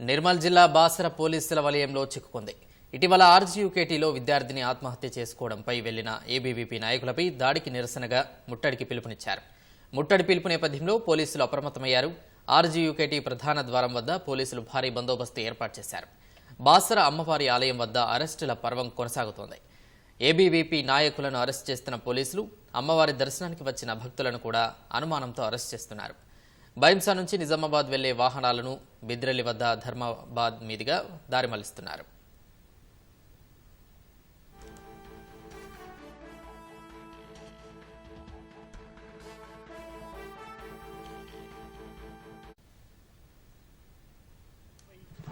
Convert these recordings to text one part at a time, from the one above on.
నిర్మల్ జిల్లా బాసర పోలీసుల వలయంలో చిక్కుకుంది. ఇటీవల ఆర్జీయుకేటీలో విద్యార్థిని ఆత్మహత్య చేసుకోవడంపై వెళ్ళిన ఏబీవీపీ నాయకులపై దాడికి నిరసనగా ముట్టడికి పిలుపునిచ్చారు. ముట్టడి పిలుపు నేపథ్యంలో పోలీసులు అప్రమత్తమయ్యారు. ఆర్జీయుకేటీ ప్రధాన ద్వారం వద్ద పోలీసులు భారీ బందోబస్తు ఏర్పాటు చేశారు. బాసర అమ్మవారి ఆలయం వద్ద అరెస్టుల పర్వం కొనసాగుతోంది. ఏబీవీపీ నాయకులను అరెస్ట్ చేస్తున్న పోలీసులు అమ్మవారి దర్శనానికి వచ్చిన భక్తులను కూడా అనుమానంతో అరెస్ట్ చేస్తున్నారు. బైంసా నుంచి నిజామాబాద్ వెళ్ళే వాహనాలను బిద్రలి వద్ద ధర్మాబాద్ మీదుగా దారి మళ్ళిస్తున్నారు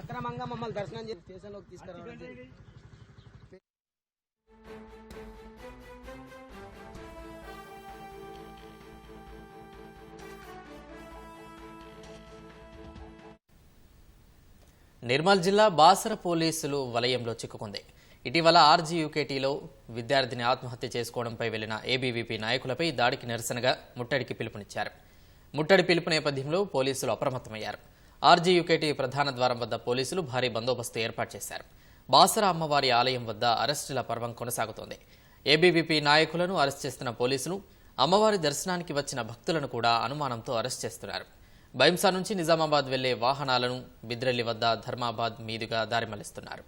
అక్రమంగా మమ్మల్ని దర్శనం చేసి స్టేషన్లోకి తీసుకురావడం నిర్మల్ జిల్లా బాసర పోలీసులు వలయంలో చిక్కుకుంది. ఇటీవల ఆర్జీయుకేటీలో విద్యార్థిని ఆత్మహత్య చేసుకోవడంపై వెళ్ళిన ఏబీవీపీ నాయకులపై దాడికి నిరసనగా ముట్టడికి పిలుపునిచ్చారు. ముట్టడి పిలుపు నేపథ్యంలో పోలీసులు అప్రమత్తమయ్యారు. ఆర్జీయుకేటీ ప్రధాన ద్వారం వద్ద పోలీసులు భారీ బందోబస్తు ఏర్పాటు చేశారు. బాసర అమ్మవారి ఆలయం వద్ద అరెస్టుల పర్వం కొనసాగుతోంది. ఏబీవీపీ నాయకులను అరెస్ట్ చేస్తున్న పోలీసులు అమ్మవారి దర్శనానికి వచ్చిన భక్తులను కూడా అనుమానంతో అరెస్ట్ చేస్తున్నారు. బైంసా నుంచి నిజామాబాద్ వెళ్ళే వాహనాలను బిద్రల్లి వద్ద ధర్మాబాద్ మీదుగా దారి మళ్ళిస్తున్నారు